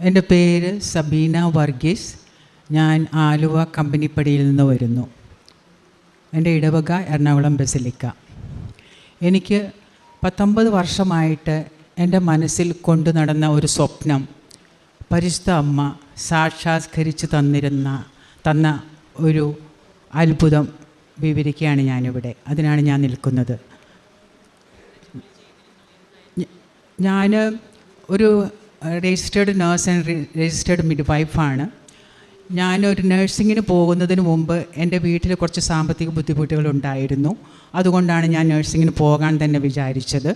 എന്റെ പേര് സബീന വർഗീസ്. ഞാൻ ആലുവ കമ്പനിപ്പടിയിൽ നിന്ന് വരുന്നു. എന്റെ ഇടവക എറണാകുളം ബസിലിക്ക. എനിക്ക് പത്തൊമ്പത് വർഷമായിട്ട് എന്റെ മനസ്സിൽ കൊണ്ടു നടന്ന ഒരു സ്വപ്നം പരിശുദ്ധ അമ്മ സാക്ഷാത്കരിച്ച് തന്നിരുന്ന തന്ന ഒരു അത്ഭുതം വിവരിക്കുകയാണ് ഞാനിവിടെ. അതിനാണ് ഞാൻ നിൽക്കുന്നത്. ഞാൻ ഒരു രജിസ്റ്റേർഡ് നേഴ്സ് ആൻഡ് രജിസ്റ്റേർഡ് മിഡ് വൈഫാണ് ഞാനൊരു നഴ്സിങ്ങിന് പോകുന്നതിന് മുമ്പ് എന്റെ വീട്ടിൽ കുറച്ച് സാമ്പത്തിക ബുദ്ധിമുട്ടുകൾ ഉണ്ടായിരുന്നു. അതുകൊണ്ടാണ് ഞാൻ നഴ്സിങ്ങിന് പോകാൻ തന്നെ വിചാരിച്ചത്.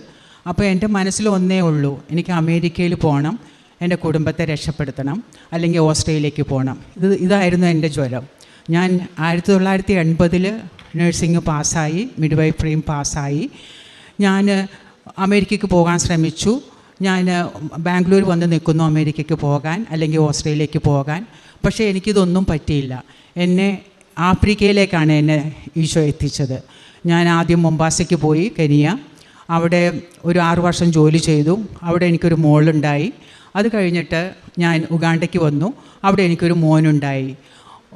അപ്പോൾ എന്റെ മനസ്സിൽ ഒന്നേ ഉള്ളൂ എനിക്ക് അമേരിക്കയിൽ പോകണം എന്റെ കുടുംബത്തെ രക്ഷപ്പെടുത്തണം അല്ലെങ്കിൽ ഓസ്ട്രേലിയക്ക് പോകണം. ഇത് ഇതായിരുന്നു എന്റെ ജ്വലം ഞാൻ ആയിരത്തി തൊള്ളായിരത്തി എൺപതിൽ നഴ്സിംഗ് പാസ്സായി മിഡ് വൈഫറിയും പാസ്സായി. ഞാൻ അമേരിക്കയ്ക്ക് പോകാൻ ശ്രമിച്ചു. ഞാൻ ബാംഗ്ലൂർ വന്ന് നിൽക്കുന്നു അമേരിക്കയ്ക്ക് പോകാൻ അല്ലെങ്കിൽ ഓസ്ട്രേലിയക്ക് പോകാൻ. പക്ഷേ എനിക്കിതൊന്നും പറ്റിയില്ല. എന്നെ ആഫ്രിക്കയിലേക്കാണ് എന്നെ ഈശോ എത്തിച്ചത്. ഞാൻ ആദ്യം മുംബാസയ്ക്ക് പോയി കെനിയ. അവിടെ ഒരു ആറു വർഷം ജോലി ചെയ്തു. അവിടെ എനിക്കൊരു മോളുണ്ടായി. അത് കഴിഞ്ഞിട്ട് ഞാൻ ഉഗാണ്ടയ്ക്ക് വന്നു. അവിടെ എനിക്കൊരു മോനുണ്ടായി.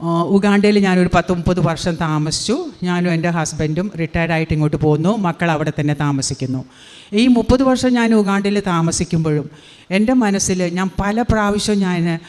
ഉഗാണ്ടയിൽ ഞാനൊരു പത്ത് മുപ്പത് വർഷം താമസിച്ചു. ഞാനും എന്റെ ഹസ്ബൻഡും റിട്ടയർഡായിട്ട് ഇങ്ങോട്ട് പോന്നു. മക്കൾ അവിടെ തന്നെ താമസിക്കുന്നു. ഈ മുപ്പത് വർഷം ഞാൻ ഉഗാണ്ടയിൽ താമസിക്കുമ്പോഴും എന്റെ മനസ്സിൽ ഞാൻ പല പ്രാവശ്യം ഞാൻ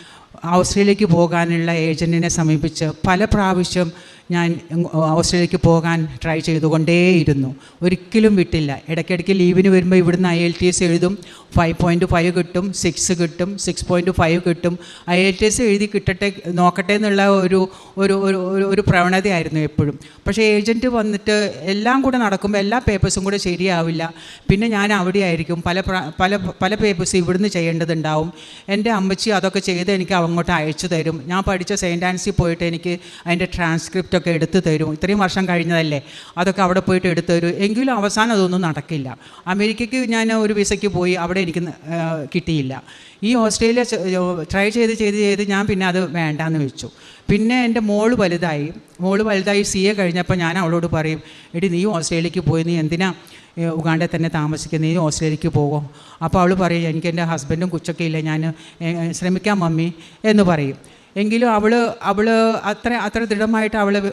ഓസ്ട്രേലിയക്ക് പോകാനുള്ള ഏജന്റിനെ സമീപിച്ച് പല പ്രാവശ്യം ഞാൻ ഓസ്ട്രേലിയക്ക് പോകാൻ ട്രൈ ചെയ്തുകൊണ്ടേയിരുന്നു. ഒരിക്കലും വിട്ടില്ല. ഇടയ്ക്കിടയ്ക്ക് ലീവിന് വരുമ്പോൾ ഇവിടുന്ന് ഐ എൽ ടി എസ് എഴുതും. ഫൈവ് പോയിന്റ് ഫൈവ് കിട്ടും സിക്സ് കിട്ടും സിക്സ് പോയിന്റ് ഫൈവ് കിട്ടും. ഐ എൽ ടി എസ് എഴുതി കിട്ടട്ടെ നോക്കട്ടെ എന്നുള്ള ഒരു ഒരു ഒരു ഒരു- പ്രവണതയായിരുന്നു എപ്പോഴും. പക്ഷേ ഏജന്റ് വന്നിട്ട് എല്ലാം കൂടെ നടക്കുമ്പോൾ എല്ലാ പേപ്പേഴ്സും കൂടെ ശരിയാവില്ല. പിന്നെ ഞാൻ അവിടെ ആയിരിക്കും പല പല പല പേപ്പേഴ്സ് ഇവിടുന്ന് ചെയ്യേണ്ടതുണ്ടാവും. എന്റെ അമ്മച്ചി അതൊക്കെ ചെയ്ത് എനിക്ക് അങ്ങോട്ട് അയച്ചു തരും. ഞാൻ പഠിച്ച സെയിന്റ് ആൻസി പോയിട്ട് എനിക്ക് അതിന്റെ ട്രാൻസ്ക്രിപ്റ്റ് ഒക്കെ എടുത്തു തരും. ഇത്രയും വർഷം കഴിഞ്ഞതല്ലേ? അതൊക്കെ അവിടെ പോയിട്ട് എടുത്തു തരും. എങ്കിലും അവസാനം അതൊന്നും നടക്കില്ല. അമേരിക്കയ്ക്ക് ഞാൻ ഒരു വിസയ്ക്ക് പോയി അവിടെ എനിക്ക് കിട്ടിയില്ല. ഈ ഓസ്ട്രേലിയ ട്രൈ ചെയ്ത് ചെയ്ത് ചെയ്ത് ഞാൻ പിന്നെ അത് വേണ്ടാന്ന് വെച്ചു. പിന്നെ എന്റെ മോൾ വലുതായി. മോൾ വലുതായി സി എ കഴിഞ്ഞപ്പോൾ ഞാൻ അവളോട് പറയും എടി നീ ഓസ്ട്രേലിയക്ക് പോയി. നീ എന്തിനാ ഉഗാണ്ടെ തന്നെ താമസിക്കുന്നത്? നീ ഓസ്ട്രേലിയക്ക് പോകും. അപ്പോൾ അവൾ പറയും എനിക്ക് എന്റെ ഹസ്ബൻഡും കുച്ചൊക്കെ ഇല്ല. ഞാൻ ശ്രമിക്കാം മമ്മി എന്ന് പറയും. എങ്കിലും അവൾ അവൾ അത്ര അത്ര ദൃഢമായിട്ട് അവൾ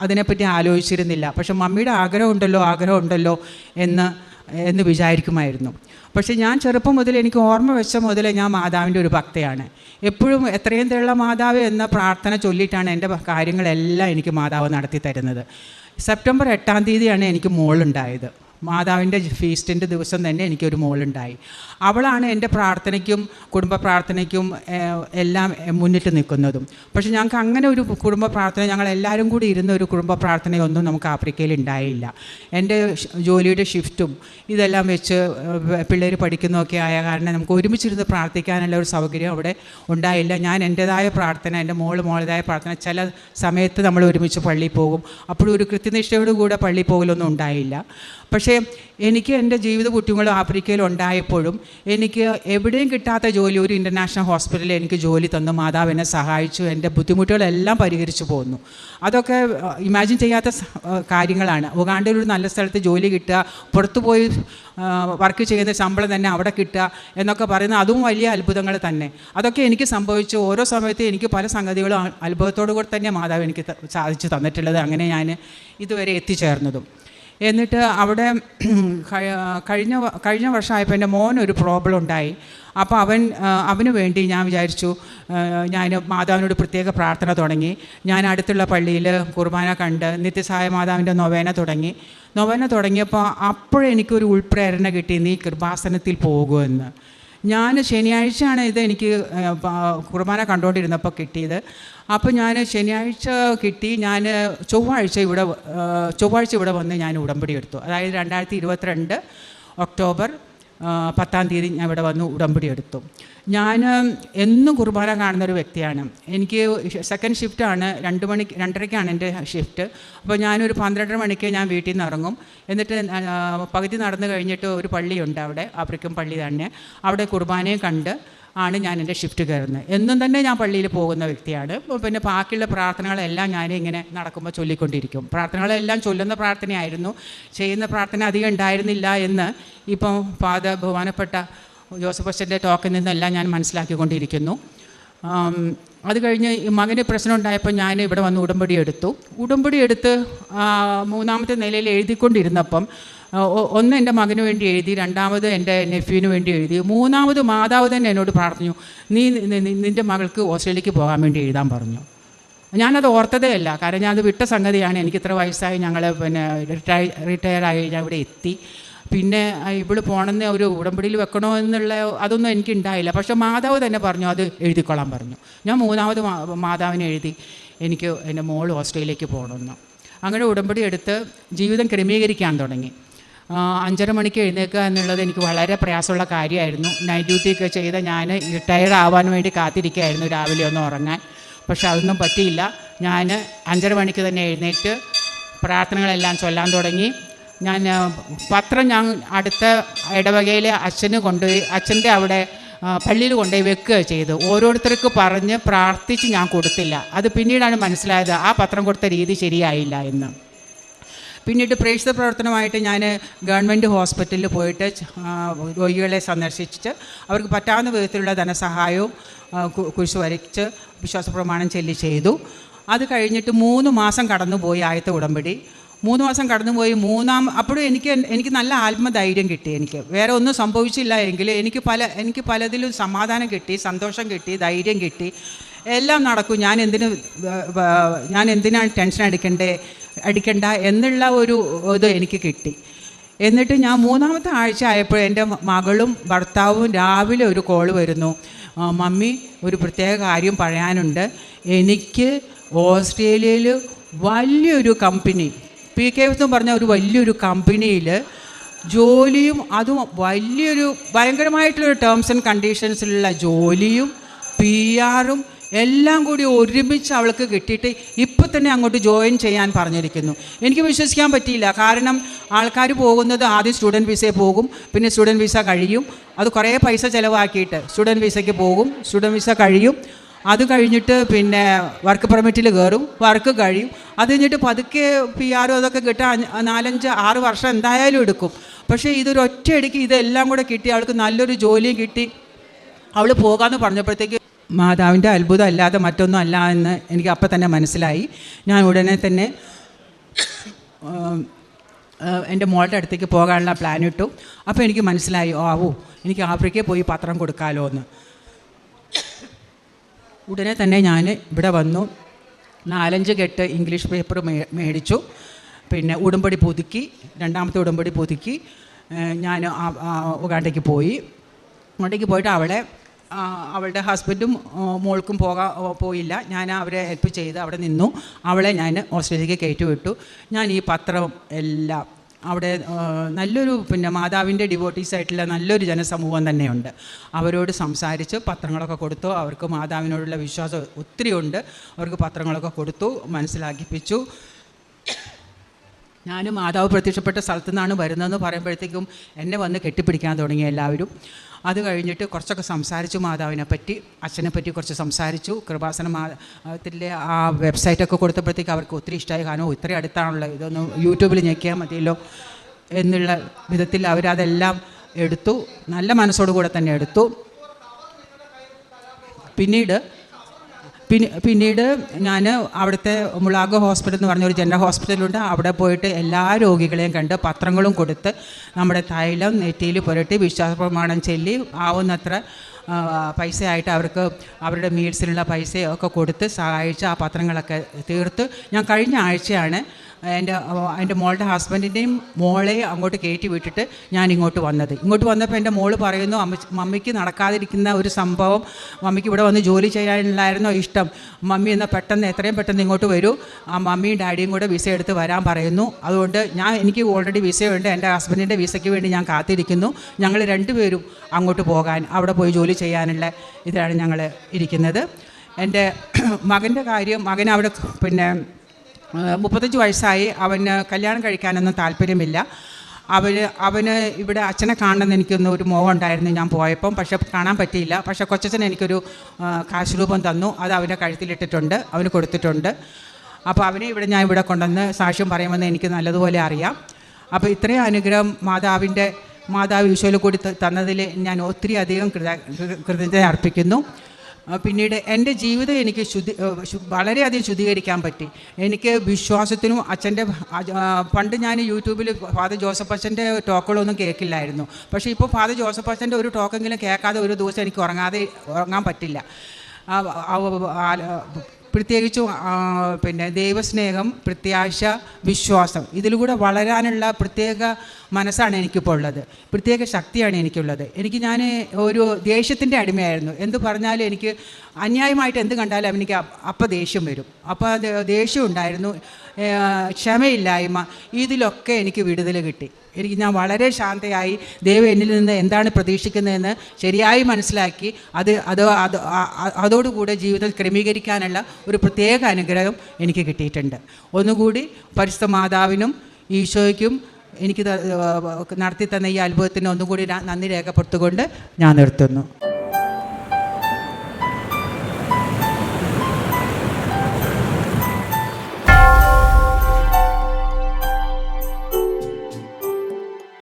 അതിനെപ്പറ്റി ആലോചിച്ചിരുന്നില്ല. പക്ഷെ മമ്മിയുടെ ആഗ്രഹമുണ്ടല്ലോ ആഗ്രഹമുണ്ടല്ലോ എന്ന് എന്ന് വിചാരിക്കുമായിരുന്നു. പക്ഷെ ഞാൻ ചെറുപ്പം മുതൽ എനിക്ക് ഓർമ്മ വെച്ച മുതലേ ഞാൻ മാതാവിന്റെ ഒരു ഭക്തയാണ്. എപ്പോഴും എത്രയും തള്ള മാതാവ് എന്ന പ്രാർത്ഥന ചൊല്ലിയിട്ടാണ് എന്റെ കാര്യങ്ങളെല്ലാം എനിക്ക് മാതാവ് നടത്തി തരുന്നത്. സെപ്റ്റംബർ എട്ടാം തീയതിയാണ് എനിക്ക് മോളുണ്ടായത്. മാതാവിന്റെ ഫീസ്റ്റിന്റെ ദിവസം തന്നെ എനിക്കൊരു മോളുണ്ടായി. അവളാണ് എന്റെ പ്രാർത്ഥനയ്ക്കും കുടുംബ പ്രാർത്ഥനയ്ക്കും എല്ലാം മുന്നിട്ട് നിൽക്കുന്നതും. പക്ഷേ ഞങ്ങൾക്ക് അങ്ങനെ ഒരു കുടുംബ പ്രാർത്ഥന ഞങ്ങൾ എല്ലാവരും കൂടി ഇരുന്ന ഒരു കുടുംബ പ്രാർത്ഥനയൊന്നും നമുക്ക് ആഫ്രിക്കയിൽ ഉണ്ടായില്ല. എന്റെ ജോലിയുടെ ഷിഫ്റ്റും ഇതെല്ലാം വെച്ച് പിള്ളേർ പഠിക്കുന്നതൊക്കെ ആയ കാരണം നമുക്ക് ഒരുമിച്ചിരുന്ന് പ്രാർത്ഥിക്കാനുള്ള ഒരു സൗകര്യം അവിടെ ഉണ്ടായില്ല. ഞാൻ എന്റെതായ പ്രാർത്ഥന എന്റെ മോൾ മോളേതായ പ്രാർത്ഥന ചില സമയത്ത് നമ്മൾ ഒരുമിച്ച് പള്ളിയിൽ പോകും. അപ്പോഴും ഒരു കൃത്യനിഷ്ഠയോടുകൂടെ പള്ളിയിൽ പോകലൊന്നും ഉണ്ടായില്ല. പക്ഷേ എനിക്ക് എന്റെ ജീവിത കുട്ടികളും ആഫ്രിക്കയിൽ ഉണ്ടായപ്പോഴും എനിക്ക് എവിടെയും കിട്ടാത്ത ജോലി ഒരു ഇന്റർനാഷണൽ ഹോസ്പിറ്റലിൽ എനിക്ക് ജോലി തന്നു മാതാവ് എന്നെ സഹായിച്ചു എന്റെ ബുദ്ധിമുട്ടുകളെല്ലാം പരിഹരിച്ചു പോന്നു. അതൊക്കെ ഇമാജിൻ ചെയ്യാത്ത കാര്യങ്ങളാണ്. ഉഗാണ്ടയിൽ ഒരു നല്ല സ്ഥലത്ത് ജോലി കിട്ടുക പുറത്തു പോയി വർക്ക് ചെയ്യുന്ന ശമ്പളം തന്നെ അവിടെ കിട്ടുക എന്നൊക്കെ പറയുന്ന അതും വലിയ അത്ഭുതങ്ങൾ തന്നെ. അതൊക്കെ എനിക്ക് സംഭവിച്ചു. ഓരോ സമയത്ത് എനിക്ക് പല സംഗതികളും അത്ഭുതത്തോടു കൂടി തന്നെ മാതാവ് എനിക്ക് സാധിച്ചു തന്നിട്ടുള്ളത്. അങ്ങനെ ഞാൻ ഇതുവരെ എത്തിച്ചേർന്നതും. എന്നിട്ട് അവിടെ കഴി- കഴിഞ്ഞ കഴിഞ്ഞ വർഷമായപ്പോൾ എന്റെ മോനൊരു പ്രോബ്ലം ഉണ്ടായി അപ്പോൾ അവൻ അവന് വേണ്ടി ഞാൻ വിചാരിച്ചു ഞാൻ മാതാവിനോട് പ്രത്യേക പ്രാർത്ഥന തുടങ്ങി. ഞാൻ അടുത്തുള്ള പള്ളിയിൽ കുർബാന കണ്ട് നിത്യസഹായ മാതാവിന്റെ നൊവേന തുടങ്ങി. നൊവേന തുടങ്ങിയപ്പോൾ അപ്പോഴെനിക്കൊരു ഉൾപ്രേരണ കിട്ടി നീ കൃപാസനത്തിൽ പോകുമെന്ന് ഞാൻ ശനിയാഴ്ചയാണ് ഇത് എനിക്ക് കുർബാന കണ്ടുകൊണ്ടിരുന്നപ്പോൾ കിട്ടിയത്. അപ്പോൾ ഞാൻ ശനിയാഴ്ച കിട്ടി ഞാൻ ചൊവ്വാഴ്ച ഇവിടെ ചൊവ്വാഴ്ച ഇവിടെ വന്ന് ഞാൻ ഉടമ്പടി എടുത്തു. അതായത് രണ്ടായിരത്തി ഇരുപത്തിരണ്ട് ഒക്ടോബർ പത്താം തീയതി ഞാൻ ഇവിടെ വന്ന് ഉടമ്പടി എടുത്തു. ഞാൻ എന്നും കുർബാന കാണുന്ന ഒരു വ്യക്തിയാണ്. എനിക്ക് സെക്കൻഡ് ഷിഫ്റ്റാണ് രണ്ട് മണി രണ്ടരയ്ക്കാണ് എന്റെ ഷിഫ്റ്റ് അപ്പോൾ ഞാനൊരു പന്ത്രണ്ടര മണിക്ക് ഞാൻ വീട്ടിൽ നിന്ന് ഇറങ്ങും. എന്നിട്ട് പകുതി നടന്നു കഴിഞ്ഞിട്ട് ഒരു പള്ളിയുണ്ട് അവിടെ ആഫ്രിക്കൻ പള്ളി തന്നെ. അവിടെ കുർബാനയും കണ്ട് ആണ് ഞാൻ എന്റെ ഷിഫ്റ്റ് കയറുന്നത്. എന്നും തന്നെ ഞാൻ പള്ളിയിൽ പോകുന്ന വ്യക്തിയാണ്. പിന്നെ ബാക്കിയുള്ള പ്രാർത്ഥനകളെല്ലാം ഞാൻ ഇങ്ങനെ നടക്കുമ്പോൾ ചൊല്ലിക്കൊണ്ടിരിക്കും. പ്രാർത്ഥനകളെല്ലാം ചൊല്ലുന്ന പ്രാർത്ഥനയായിരുന്നു. ചെയ്യുന്ന പ്രാർത്ഥന അധികം ഉണ്ടായിരുന്നില്ല എന്ന് ഇപ്പം പാത ബഹുമാനപ്പെട്ട ജോസഫ് അച്ഛന്റെ ടോക്കിൽ നിന്നെല്ലാം ഞാൻ മനസ്സിലാക്കിക്കൊണ്ടിരിക്കുന്നു. അത് കഴിഞ്ഞ് മകന് പ്രശ്നം ഉണ്ടായപ്പോൾ ഞാൻ ഇവിടെ വന്ന് ഉടമ്പടി എടുത്തു. ഉടമ്പടി എടുത്ത് മൂന്നാമത്തെ നിലയിൽ എഴുതിക്കൊണ്ടിരുന്നപ്പം ഒന്ന് എന്റെ മകന് വേണ്ടി എഴുതി രണ്ടാമത് എന്റെ നെഫ്യൂവിന് വേണ്ടി എഴുതി. മൂന്നാമത് മാതാവ് തന്നെ എന്നോട് പ്രാർത്ഥിച്ചു നീ നിന്റെ മകൾക്ക് ഓസ്ട്രേലിയക്ക് പോകാൻ വേണ്ടി എഴുതാൻ പറഞ്ഞു. ഞാനത് ഓർത്തതേ അല്ല കാരണം ഞാനത് വിട്ട സംഗതിയാണ്. എനിക്ക് ഇത്ര വയസ്സായി ഞങ്ങൾ പിന്നെ റിട്ടയർ ആയി ഞാൻ ഇവിടെ എത്തി. പിന്നെ ഇവിടെ പോകണമെന്ന് ഒരു ഉടമ്പടിയിൽ വെക്കണോ എന്നുള്ള അതൊന്നും എനിക്ക് ഉണ്ടായില്ല പക്ഷെ മാതാവ് തന്നെ പറഞ്ഞു അത് എഴുതിക്കൊള്ളാൻ പറഞ്ഞു. ഞാൻ മൂന്നാമത് മാതാവിനെ എഴുതി എനിക്ക് എന്റെ മോൾ ഓസ്ട്രേലിയക്ക് പോകണമെന്ന്. അങ്ങനെ ഉടമ്പടി എടുത്ത് ജീവിതം ക്രമീകരിക്കാൻ തുടങ്ങി. അഞ്ചര മണിക്ക് എഴുന്നേൽക്കുക എന്നുള്ളത് എനിക്ക് വളരെ പ്രയാസമുള്ള കാര്യമായിരുന്നു. നൈറ്റ് ഡ്യൂട്ടി ഒക്കെ ചെയ്ത ഞാൻ റിട്ടയർ ആവാൻ വേണ്ടി കാത്തിരിക്കുകയായിരുന്നു രാവിലെ ഒന്ന് ഉറങ്ങാൻ. പക്ഷെ അതൊന്നും പറ്റിയില്ല. ഞാൻ അഞ്ചര മണിക്ക് തന്നെ എഴുന്നേറ്റ് പ്രാർത്ഥനകളെല്ലാം ചൊല്ലാൻ തുടങ്ങി. ഞാൻ പത്രം ഞാൻ അടുത്ത ഇടവകയിലെ അച്ഛന് കൊണ്ടുപോയി അച്ഛന്റെ അവിടെ പള്ളിയിൽ കൊണ്ടുപോയി വെക്കുക ചെയ്തു ഓരോരുത്തർക്ക് പറഞ്ഞ് പ്രാർത്ഥിച്ച് ഞാൻ കൊടുത്തില്ല. അത് പിന്നീടാണ് മനസ്സിലായത്. ആ പത്രം കൊടുത്ത രീതി ശരിയായില്ല എന്ന്. പിന്നീട് പ്രേക്ഷിത പ്രവർത്തനമായിട്ട് ഞാൻ ഗവൺമെന്റ് ഹോസ്പിറ്റലിൽ പോയിട്ട് രോഗികളെ സന്ദർശിച്ച് അവർക്ക് പറ്റാവുന്ന വിധത്തിലുള്ള ധനസഹായവും കുരിശ് വരച്ച് വിശ്വാസ പ്രമാണം ചൊല്ലി ചെയ്തു. അത് കഴിഞ്ഞിട്ട് മൂന്ന് മാസം കടന്നുപോയി ആയത്തെ ഉടമ്പടി. മൂന്ന് മാസം കടന്നുപോയി മൂന്നാം അപ്പോഴും എനിക്ക് എനിക്ക് നല്ല ആത്മധൈര്യം കിട്ടി എനിക്ക്. വേറെ ഒന്നും സംഭവിച്ചില്ല എങ്കിൽ എനിക്ക് പല എനിക്ക് പലതിലും സമാധാനം കിട്ടി സന്തോഷം കിട്ടി ധൈര്യം കിട്ടി. എല്ലാം നടക്കും. ഞാൻ എന്തിന് ഞാൻ എന്തിനാണ് ടെൻഷൻ അടിക്കണ്ടേ അടിക്കണ്ട എന്നുള്ള ഒരു ഇത് എനിക്ക് കിട്ടി. എന്നിട്ട് ഞാൻ മൂന്നാമത്തെ ആഴ്ച ആയപ്പോൾ എന്റെ മകളും ഭർത്താവും രാവിലെ ഒരു കോൾ വരുന്നു. മമ്മി ഒരു പ്രത്യേക കാര്യം പറയാനുണ്ട്. എനിക്ക് ഓസ്ട്രേലിയയിൽ വലിയൊരു കമ്പനി പി കെ എഫ് എന്ന് പറഞ്ഞ ഒരു വലിയൊരു കമ്പനിയിൽ ജോലിയും അതും വലിയൊരു ഭയങ്കരമായിട്ടുള്ള ടേംസ് ആൻഡ് കണ്ടീഷൻസിലുള്ള ജോലിയും പി ആറും എല്ലാം കൂടി ഒരുമിച്ച് അവൾക്ക് കിട്ടിയിട്ട് ഇപ്പോൾ തന്നെ അങ്ങോട്ട് ജോയിൻ ചെയ്യാൻ പറഞ്ഞിരിക്കുന്നു. എനിക്ക് വിശ്വസിക്കാൻ പറ്റിയില്ല. കാരണം ആൾക്കാർ പോകുന്നത് ആദ്യം സ്റ്റുഡന്റ് വിസയെ പോകും. പിന്നെ സ്റ്റുഡന്റ് വിസ കഴിയും. അത് കുറേ പൈസ ചിലവാക്കിയിട്ട് സ്റ്റുഡന്റ് വിസയ്ക്ക് പോകും. സ്റ്റുഡന്റ് വിസ കഴിയും. അത് കഴിഞ്ഞിട്ട് പിന്നെ വർക്ക് പെർമിറ്റിൽ കയറും വർക്ക് കഴിയും. അത് കഴിഞ്ഞിട്ട് പതുക്കെ പി ആറും അതൊക്കെ കിട്ടാൻ നാലഞ്ച് ആറ് വർഷം എന്തായാലും എടുക്കും. പക്ഷേ ഇതൊരു ഒറ്റയടിക്ക് ഇതെല്ലാം കൂടെ കിട്ടി അവൾക്ക് നല്ലൊരു ജോലിയും കിട്ടി. അവൾ പോകാമെന്ന് പറഞ്ഞപ്പോഴത്തേക്ക് മാതാവിന്റെ അത്ഭുതം അല്ലാതെ മറ്റൊന്നും അല്ല എന്ന് എനിക്ക് അപ്പം തന്നെ മനസ്സിലായി. ഞാൻ ഉടനെ തന്നെ എന്റെ മോളുടെ അടുത്തേക്ക് പോകാനുള്ള പ്ലാൻ ഇട്ടു. അപ്പോൾ എനിക്ക് മനസ്സിലായി ഓ ആവൂ എനിക്ക് ആഫ്രിക്കയിൽ പോയി പത്രം കൊടുക്കാമല്ലോ എന്ന്. ഉടനെ തന്നെ ഞാൻ ഇവിടെ വന്നു. നാലഞ്ച് കെട്ട് ഇംഗ്ലീഷ് പേപ്പർ മേടിച്ചു. പിന്നെ ഉടമ്പടി പുതുക്കി രണ്ടാമത്തെ ഉടമ്പടി പുതുക്കി ഞാൻ ഉഗാണ്ടയ്ക്ക് പോയി. ഉഗാണ്ടയ്ക്ക് പോയിട്ട് അവളെ ആ, അവളുടെ ഹസ്ബൻഡും മോൾക്കും പോകാ പോയില്ല. ഞാൻ അവരെ ഹെൽപ്പ് ചെയ്ത് അവിടെ നിന്നു. അവളെ ഞാൻ ഓസ്ട്രേലിയക്ക് കയറ്റി വിട്ടു ഞാൻ ഈ പത്രം എല്ലാം അവിടെ നല്ലൊരു പിന്നെ മാതാവിന്റെ ഡിവോട്ടീസ് ആയിട്ടുള്ള നല്ലൊരു ജനസമൂഹം തന്നെയുണ്ട്. അവരോട് സംസാരിച്ച് പത്രങ്ങളൊക്കെ കൊടുത്തു. അവർക്ക് മാതാവിനോടുള്ള വിശ്വാസം ഒത്തിരി ഉണ്ട് അവർക്ക് പത്രങ്ങളൊക്കെ കൊടുത്തു മനസ്സിലാക്കിപ്പിച്ചു. ഞാൻ മാതാവ് പ്രത്യക്ഷപ്പെട്ട സ്ഥലത്തു നിന്നാണ് വരുന്നതെന്ന് പറയുമ്പോഴത്തേക്കും എന്നെ വന്ന് കെട്ടിപ്പിടിക്കാൻ തുടങ്ങി എല്ലാവരും. അത് കഴിഞ്ഞിട്ട് കുറച്ചൊക്കെ സംസാരിച്ചു മാതാവിനെ പറ്റി അച്ഛനെ പറ്റി കുറച്ച് സംസാരിച്ചു. കൃപാസന മാത്തിലെ ആ വെബ്സൈറ്റൊക്കെ കൊടുത്തപ്പോഴത്തേക്ക് അവർക്ക് ഒത്തിരി ഇഷ്ടമായി കാരണം ഇത്രയും അടുത്താണല്ലോ ഇതൊന്ന് യൂട്യൂബിൽ ഞെക്കിയാൽ മതിയല്ലോ എന്നുള്ള വിധത്തിൽ അവരതെല്ലാം എടുത്തു. നല്ല മനസ്സോടു കൂടെ തന്നെ എടുത്തു. പിന്നീട് പിന്നെ പിന്നീട് ഞാൻ അവിടുത്തെ മുളാഗ് ഹോസ്പിറ്റൽ എന്ന് പറഞ്ഞ ഒരു ജനറൽ ഹോസ്പിറ്റലുണ്ട്. അവിടെ പോയിട്ട് എല്ലാ രോഗികളെയും കണ്ട് പത്രങ്ങളും കൊടുത്ത് നമ്മുടെ തൈലം നെറ്റിയിൽ പുരട്ടി വിശ്വാസ പ്രമാണം ചൊല്ലി ആവുന്നത്ര പൈസയായിട്ട് അവർക്ക് അവരുടെ മീൽസിനുള്ള പൈസയൊക്കെ കൊടുത്ത് സഹായിച്ച് ആ പത്രങ്ങളൊക്കെ തീർത്ത്. ഞാൻ കഴിഞ്ഞ ആഴ്ചയാണ് എന്റെ എന്റെ മോളുടെ ഹസ്ബൻഡിന്റെയും മോളെ അങ്ങോട്ട് കയറ്റി വിട്ടിട്ട് ഞാൻ ഇങ്ങോട്ട് വന്നത്. ഇങ്ങോട്ട് വന്നപ്പോൾ എന്റെ മോൾ പറയുന്നു അമ്മ മമ്മിക്ക് നടക്കാതിരിക്കുന്ന ഒരു സംഭവം മമ്മിക്ക് ഇവിടെ വന്ന് ജോലി ചെയ്യാനുള്ളായിരുന്നോ ഇഷ്ടം. മമ്മി എന്നാൽ പെട്ടെന്ന് എത്രയും പെട്ടെന്ന് ഇങ്ങോട്ട് വരൂ. ആ മമ്മിയും ഡാഡിയും കൂടെ വിസ എടുത്ത് വരാൻ പറയുന്നു. അതുകൊണ്ട് ഞാൻ എനിക്ക് ഓൾറെഡി വിസയുണ്ട്. എന്റെ ഹസ്ബൻഡിന്റെ വിസയ്ക്ക് വേണ്ടി ഞാൻ കാത്തിരിക്കുന്നു. ഞങ്ങൾ രണ്ടുപേരും അങ്ങോട്ട് പോകാൻ അവിടെ പോയി ജോലി ചെയ്യാനുള്ള ഇതിലാണ് ഞങ്ങൾ ഇരിക്കുന്നത്. എന്റെ മകന്റെ കാര്യം മകൻ അവിടെ പിന്നെ മുപ്പത്തഞ്ച് വയസ്സായി. അവന് കല്യാണം കഴിക്കാനൊന്നും താല്പര്യമില്ല. അവന് അവന് ഇവിടെ അച്ഛനെ കാണണമെന്ന് എനിക്കൊന്ന് ഒരു മോഹം ഉണ്ടായിരുന്നു ഞാൻ പോയപ്പം. പക്ഷെ കാണാൻ പറ്റിയില്ല. പക്ഷെ കൊച്ചച്ഛൻ എനിക്കൊരു കാശ് രൂപം തന്നു. അത് അവന്റെ കഴുത്തിലിട്ടിട്ടുണ്ട്. അവന് കൊടുത്തിട്ടുണ്ട്. അപ്പോൾ അവനെ ഇവിടെ ഞാൻ ഇവിടെ കൊണ്ടുവന്ന് സാക്ഷ്യം പറയുമെന്ന് എനിക്ക് നല്ലതുപോലെ അറിയാം. അപ്പോൾ ഇത്രയും അനുഗ്രഹം മാതാവിന്റെ മാതാവ് ഈശോയിൽ കൂടി തന്നതിൽ ഞാൻ ഒത്തിരി അധികം കൃത കൃതജ്ഞത അർപ്പിക്കുന്നു. പിന്നീട് എന്റെ ജീവിതം എനിക്ക് ശുദ്ധി വളരെയധികം ശുദ്ധീകരിക്കാൻ പറ്റി. എനിക്ക് വിശ്വാസത്തിനും അച്ഛന്റെ പണ്ട് ഞാൻ യൂട്യൂബിൽ ഫാദർ ജോസഫ് അച്ഛന്റെ ടോക്കുകളൊന്നും കേൾക്കില്ലായിരുന്നു. പക്ഷേ ഇപ്പോൾ ഫാദർ ജോസഫ് അച്ഛന്റെ ഒരു ടോക്കെങ്കിലും കേൾക്കാതെ ഒരു ദിവസം എനിക്ക് ഉറങ്ങാതെ ഉറങ്ങാൻ പറ്റില്ല. പ്രത്യേകിച്ചും പിന്നെ ദൈവസ്നേഹം പ്രത്യാശ വിശ്വാസം. ഇതിലൂടെ വളരാനുള്ള പ്രത്യേക മനസ്സാണ് എനിക്കിപ്പോൾ ഉള്ളത്. പ്രത്യേക ശക്തിയാണ് എനിക്കുള്ളത്. എനിക്ക് ഞാൻ ഒരു ദേഷ്യത്തിന്റെ അടിമയായിരുന്നു. എന്ത് പറഞ്ഞാലും എനിക്ക് അന്യായമായിട്ട് എന്ത് കണ്ടാലും എനിക്ക് അപ്പം ദേഷ്യം വരും. അപ്പോൾ ദേഷ്യം ഉണ്ടായിരുന്നു. ക്ഷമയില്ലായ്മ. ഇതിലൊക്കെ എനിക്ക് വിടുതൽ കിട്ടി. എനിക്ക് ഞാൻ വളരെ ശാന്തയായി ദൈവം എന്നിൽ നിന്ന് എന്താണ് പ്രതീക്ഷിക്കുന്നതെന്ന് ശരിയായി മനസ്സിലാക്കി അത് അത് അത് അതോടുകൂടെ ജീവിതം ക്രമീകരിക്കാനുള്ള ഒരു പ്രത്യേക അനുഗ്രഹം എനിക്ക് കിട്ടിയിട്ടുണ്ട്. ഒന്നുകൂടി പരിശുദ്ധ മാതാവിനും ഈശോയ്ക്കും എനിക്ക് നടത്തി തന്ന ഈ അത്ഭുതത്തിന് ഒന്നുകൂടി നന്ദി രേഖപ്പെടുത്തുകൊണ്ട് ഞാൻ നിർത്തുന്നു.